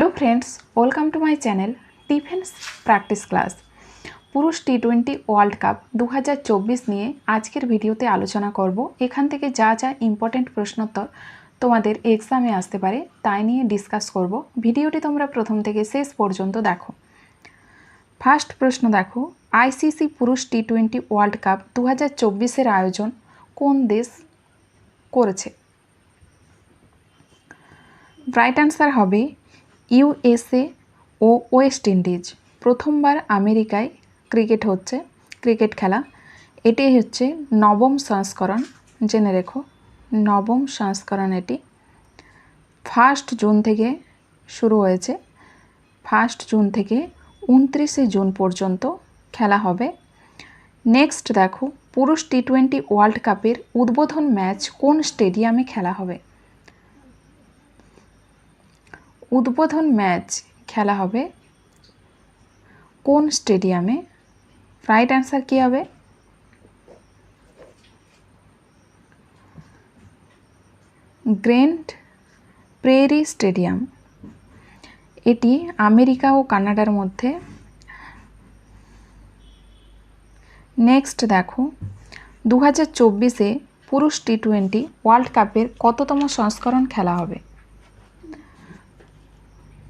Hello friends welcome to my channel defence practice class পুরুষ T twenty world cup দু হাজার চব্বিশ নিয়ে আজকের ভিডিওতে আলোচনা করব। এখান থেকে যা যা ইম্পর্টেন্ট প্রশ্নোত্তর তোমাদের এক্সামে আসতে পারে তাই নিয়ে ডিসকাস করব। ভিডিওটি তোমরা প্রথম থেকে শেষ পর্যন্ত দেখো। ফার্স্ট প্রশ্ন দেখো আইসিসি পুরুষ টি টোয়েন্টি ওয়ার্ল্ড কাপ দু হাজার আয়োজন কোন দেশ করেছে? রাইট অ্যান্সার হবে ইউএসএ ও ওয়েস্ট ইন্ডিজ প্রথমবার আমেরিকায় ক্রিকেট হচ্ছে, ক্রিকেট খেলা। এটি হচ্ছে নবম সংস্করণ। জেনে রেখো, নবম সংস্করণ এটি। ফার্স্ট জুন থেকে শুরু হয়েছে। ফার্স্ট জুন থেকে উনত্রিশে জুন পর্যন্ত খেলা হবে। নেক্সট দেখো, পুরুষ টি টোয়েন্টি ওয়ার্ল্ড কাপের উদ্বোধন ম্যাচ কোন স্টেডিয়ামে খেলা হবে? উদ্বোধন ম্যাচ খেলা হবে কোন স্টেডিয়ামে? রাইট অ্যান্সার কী হবে? Grand Prairie stadium. এটি আমেরিকা ও কানাডার মধ্যে। নেক্সট দেখো দু হাজার চব্বিশে পুরুষ টি টোয়েন্টি ওয়ার্ল্ড কাপের কততম সংস্করণ খেলা হবে?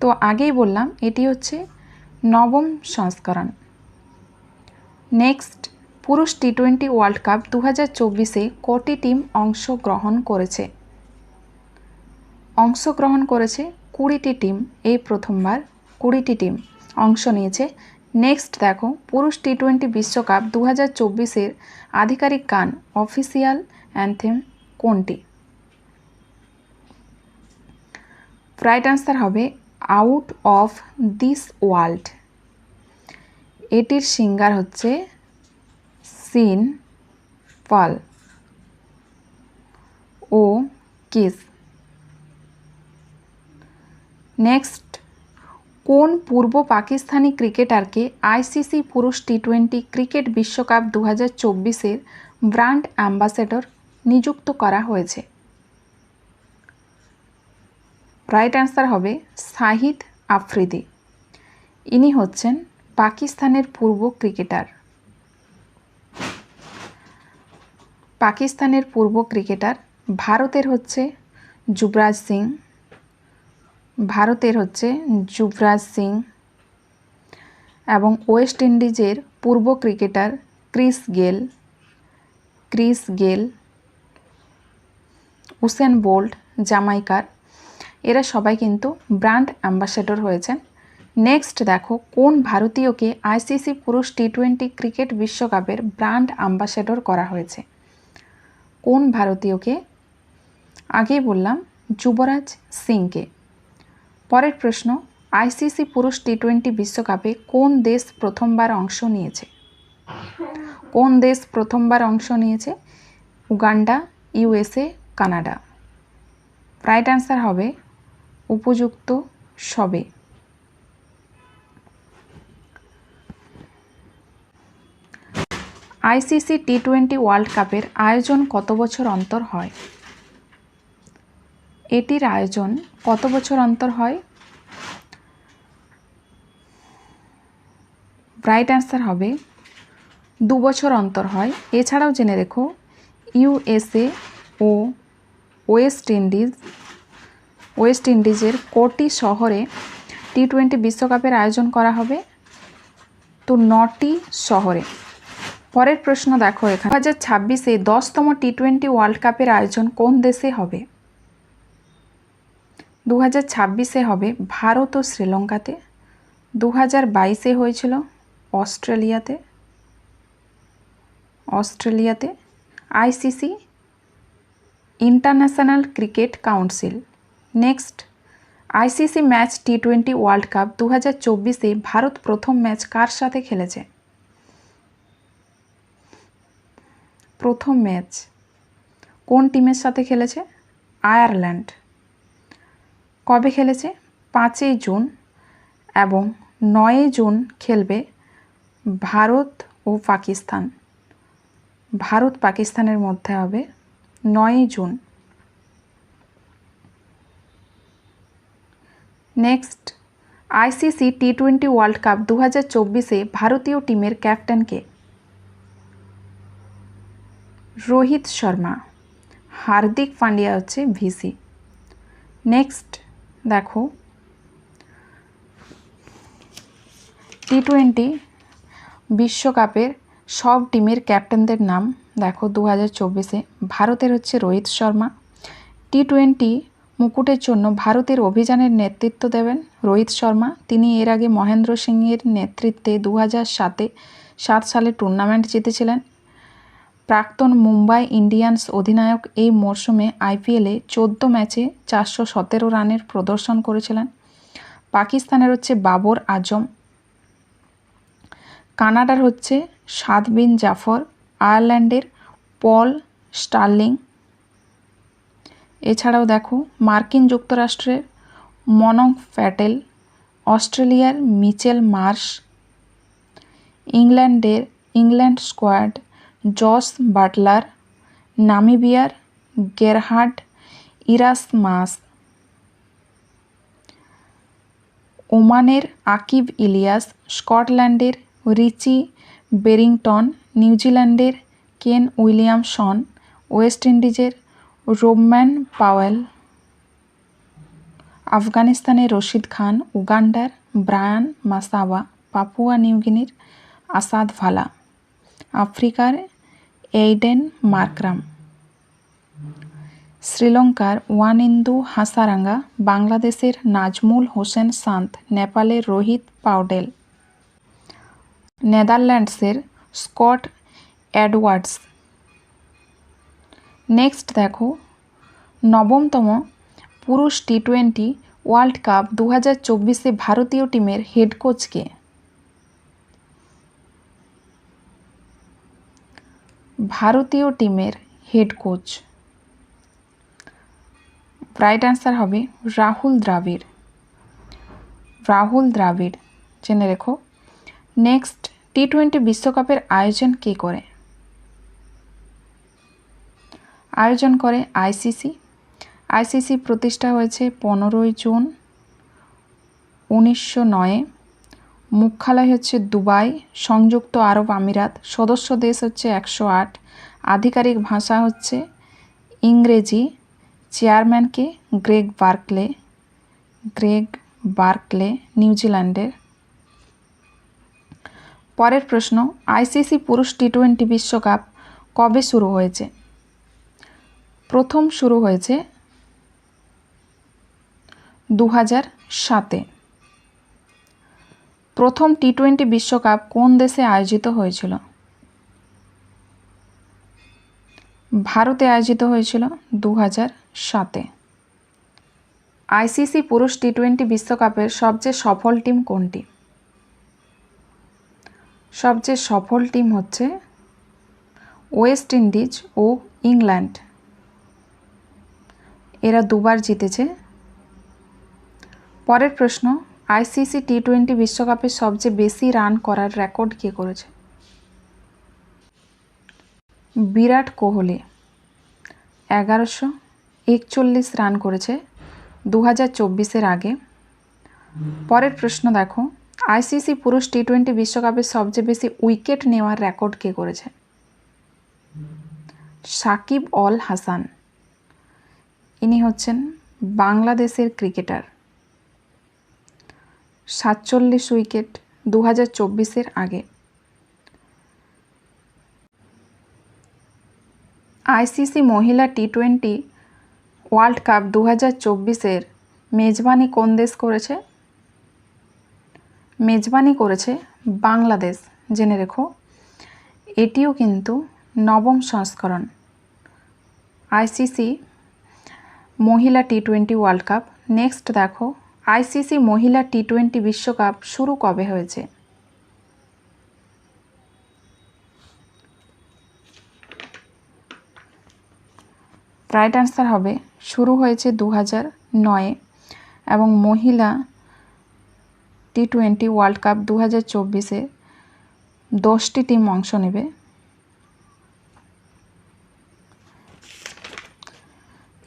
তো আগেই বললাম, এটি হচ্ছে নবম সংস্করণ। নেক্সট, পুরুষ টি টোয়েন্টি ওয়ার্ল্ড কাপ দু হাজার চব্বিশে কটি টিম অংশগ্রহণ করেছে? অংশগ্রহণ করেছে কুড়িটি টিম, এই প্রথমবার কুড়িটি টিম অংশ নিয়েছে। নেক্সট দেখো, পুরুষ টি টোয়েন্টি বিশ্বকাপ দু হাজার চব্বিশের আধিকারিক গান অফিসিয়াল অ্যান্থেম কোনটি? রাইট আনসার হবে আউট অফ দিস ওয়ার্ল্ড। এটির সিঙ্গার হচ্ছে সিন, পল ও কিস। নেক্সট, কোন পূর্ব পাকিস্তানি ক্রিকেটারকে আইসিসি পুরুষ টি টোয়েন্টি ক্রিকেট বিশ্বকাপ দু হাজার চব্বিশের ব্র্যান্ড অ্যাম্বাসেডর নিযুক্ত করা হয়েছে? রাইট অ্যান্সার হবে শাহিদ আফ্রিদি। ইনি হচ্ছেন পাকিস্তানের পূর্ব ক্রিকেটার। পাকিস্তানের পূর্ব ক্রিকেটার ভারতের হচ্ছে যুবরাজ সিং। ভারতের হচ্ছে যুবরাজ সিং। এবং ওয়েস্ট ইন্ডিজের পূর্ব cricketer Chris Gayle. Chris Gayle, Usain Bolt, জামাইকার এরা সবাই কিন্তু ব্র্যান্ড অ্যাম্বাসেডর হয়েছেন। নেক্সট দেখো, কোন ভারতীয়কে আইসিসি পুরুষ টি টোয়েন্টি ক্রিকেট বিশ্বকাপের ব্র্যান্ড অ্যাম্বাসেডর করা হয়েছে? কোন ভারতীয়কে? আগেই বললাম, যুবরাজ সিংকে। পরের প্রশ্ন, আইসিসি পুরুষ টি টোয়েন্টি বিশ্বকাপে কোন দেশ প্রথমবার অংশ নিয়েছে? কোন দেশ প্রথমবার অংশ নিয়েছে? Uganda, USA, Canada. Right answer হবে উপযুক্ত সবে। আইসিসি টি টোয়েন্টি ওয়ার্ল্ড কাপের আয়োজন কত বছর অন্তর হয়? এটির আয়োজন কত বছর অন্তর হয়? রাইট অ্যান্সার হবে, দু বছর অন্তর হয়। এছাড়াও জেনে রেখো ইউএসএ ও ওয়েস্ট ইন্ডিজ ওয়েস্ট ইন্ডিজের কোটি শহরে টি টোয়েন্টি বিশ্বকাপের আয়োজন করা হবে। তো নটি শহরে। পরের প্রশ্ন দেখো এখানে। দু হাজার ছাব্বিশে দশতম টি টোয়েন্টি ওয়ার্ল্ড কাপের আয়োজন কোন দেশে হবে? দু হাজার ছাব্বিশে হবে ভারত ও শ্রীলঙ্কাতে। দু হাজার বাইশে হয়েছিল অস্ট্রেলিয়াতে। অস্ট্রেলিয়াতে ICC international cricket council. Next ICC match T twenty world cup দু হাজার চব্বিশে ভারত প্রথম ম্যাচ কার সাথে খেলেছে? প্রথম ম্যাচ কোন টিমের সাথে খেলেছে? আয়ারল্যান্ড কবে খেলেছে? পাঁচই জুন এবং নয়ই জুন খেলবে ভারত ও পাকিস্তান। ভারত পাকিস্তানের মধ্যে হবে নয়ই June. Next ICC T twenty world cup দু হাজার চব্বিশে ভারতীয় টিমের ক্যাপ্টেনকে। রোহিত শর্মা, হার্দিক পান্ডিয়া হচ্ছে ভিসি। নেক্সট, দেখো, টি টোয়েন্টি বিশ্বকাপের সব টিমের ক্যাপ্টেনদের নাম, দেখো দু হাজার চব্বিশে। ভারতের হচ্ছে রোহিত শর্মা। টি টোয়েন্টি মুকুটের জন্য ভারতের অভিযানের নেতৃত্ব দেবেন রোহিত শর্মা। তিনি এর আগে মহেন্দ্র সিংয়ের নেতৃত্বে দু সাতে সাত সালে টুর্নামেন্ট জিতেছিলেন। প্রাক্তন মুম্বাই ইন্ডিয়ান্স অধিনায়ক এই মরশুমে আইপিএলে চোদ্দ ম্যাচে চারশো সতেরো রানের প্রদর্শন করেছিলেন। পাকিস্তানের হচ্ছে বাবর আজম, কানাডার হচ্ছে সাদ বিন জাফর, আয়ারল্যান্ডের পল স্টার্লিং এছাড়াও দেখো, মার্কিন যুক্তরাষ্ট্রের মনং প্যাটেল অস্ট্রেলিয়ার মিচেল মার্শ, ইংল্যান্ডের ইংল্যান্ড স্কোয়াড, জস বাটলার, নামিবিয়ার গেরহার্ড ইরাসমাস ওমানের আকিব ইলিয়াস, স্কটল্যান্ডের রিচি বেরিংটন, নিউজিল্যান্ডের কেন উইলিয়ামসন, ওয়েস্ট ইন্ডিজের রোম্যান পাওয়েল, আফগানিস্তানের রশিদ খান, উগান্ডার ব্রায়ান মাসাওয়া, পাপুয়া নিউগিনির আসাদ ভালা, আফ্রিকার এইডেন মার্করাম, শ্রীলঙ্কার ওয়ানিন্দু হাসারাঙ্গা, বাংলাদেশের নাজমুল হোসেন সান্ত নেপালের রোহিত পাউডেল, নেদারল্যান্ডসের স্কট অ্যাডওয়ার্ডস নেক্সট দেখো, নবমতম পুরুষ টি টোয়েন্টি ওয়ার্ল্ড কাপ দু হাজার চব্বিশে ভারতীয় টিমের হেড কোচকে ভারতীয় টিমের হেড কোচ রাইট অ্যান্সার হবে রাহুল দ্রাবিড়। রাহুল দ্রাবিড়, জেনে রেখো। নেক্সট টি টোয়েন্টি বিশ্বকাপের আয়োজন কে করে? আয়োজন করে আইসিসি। আইসিসি প্রতিষ্ঠা হয়েছে পনেরোই জুন উনিশশো নয়ে। মুখ্যালয় হচ্ছে দুবাই, সংযুক্ত আরব আমিরাত, সদস্য দেশ হচ্ছে একশো আট। আধিকারিক ভাষা হচ্ছে ইংরেজি। চেয়ারম্যানকে গ্রেগ বার্কলে। গ্রেগ বার্কলে নিউজিল্যান্ডের পরের প্রশ্ন, আইসিসি পুরুষ টি টোয়েন্টি বিশ্বকাপ কবে শুরু হয়েছে? প্রথম শুরু হয়েছে দু হাজার সাতে। প্রথম টি টোয়েন্টি বিশ্বকাপ কোন দেশে আয়োজিত হয়েছিল? ভারতে আয়োজিত হয়েছিল দু হাজার সাতে আইসিসি পুরুষ টি টোয়েন্টি বিশ্বকাপের সবচেয়ে সফল টিম কোনটি? সবচেয়ে সফল টিম হচ্ছে ওয়েস্ট ইন্ডিজ ও ইংল্যান্ড। এরা দুবার জিতেছে। পরের প্রশ্ন, আইসিসি টি টোয়েন্টি বিশ্বকাপে সবচেয়ে বেশি রান করার রেকর্ড কে করেছে? বিরাট কোহলি, এগারোশো একচল্লিশ রান করেছে দু হাজার চব্বিশের আগে। পরের প্রশ্ন দেখো, আইসিসি পুরুষ টি টোয়েন্টি বিশ্বকাপে সবচেয়ে বেশি উইকেট নেওয়ার রেকর্ড কে করেছে? সাকিব অল হাসান ইনি হচ্ছেন বাংলাদেশের ক্রিকেটার। সাতচল্লিশ উইকেট দু হাজার চব্বিশের আগে। আইসিসি মহিলা টি টোয়েন্টি ওয়ার্ল্ড কাপ দু হাজার চব্বিশের মেজবানি কোন দেশ করেছে? মেজবানি করেছে বাংলাদেশ। জেনে রেখো, এটিও কিন্তু নবম সংস্করণ। আইসিসি মহিলা T twenty world cup next দেখো আইসিসি মহিলা টি টোয়েন্টি বিশ্বকাপ শুরু কবে হয়েছে? রাইট অ্যান্সার হবে, শুরু হয়েছে দু হাজার নয়ে এবং মহিলা টি টোয়েন্টি ওয়ার্ল্ড কাপ দু হাজার চব্বিশে দশটি টিম অংশ নেবে।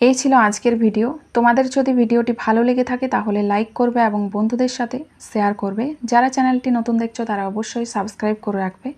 এই ছিল আজকের ভিডিও। তোমাদের যদি ভিডিওটি ভালো লেগে থাকে তাহলে লাইক করবে এবং বন্ধুদের সাথে শেয়ার করবে। যারা চ্যানেলটি নতুন দেখছ তারা অবশ্যই সাবস্ক্রাইব করে রাখবে।